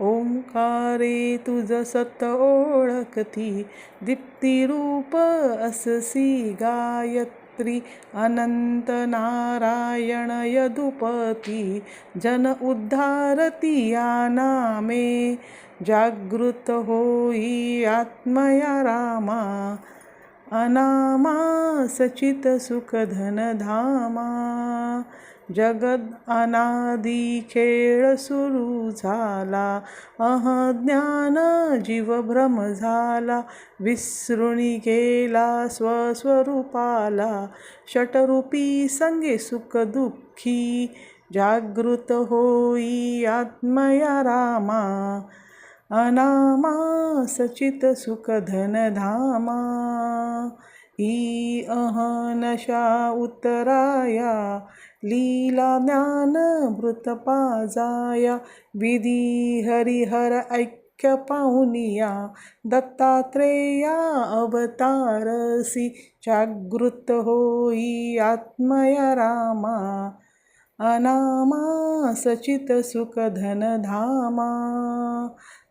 ओंकारे तुझ सत ओळखती दीप्तिरूप अससी गायत्री अनंत नारायण यदुपती जन उद्धारती या नामे जागृत होई आत्मया रामा अनामा सचित सुखधन धामा। जगद अनादी खेळ सुरू झाला अहज्ञान जीव भ्रम झाला विसृणी गेला स्वस्वरूपाला षटरूपी संगे सुख दुःखी जागृत होई आत्मया रामा। अनामा सचित सुख धन धामा। ही अहनशा उत्तराया लीला ज्ञान मृत विधी हरिहर ऐक्य पाहुनिया दत्तात्रेया अवतारसी जागृत होई आत्मया रामा अनामा सचित सुख धन धामा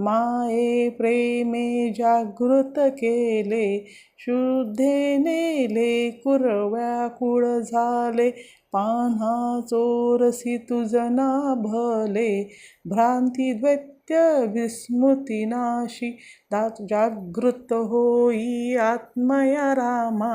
माये प्रेमे जागृत केले शुद्धे नेले कुरव्याकुळ झाले पान्हा चोरसी तुझना भले भ्रांती द्वैत्य विस्मृतीनाशी दा जागृत होई आत्मया रामा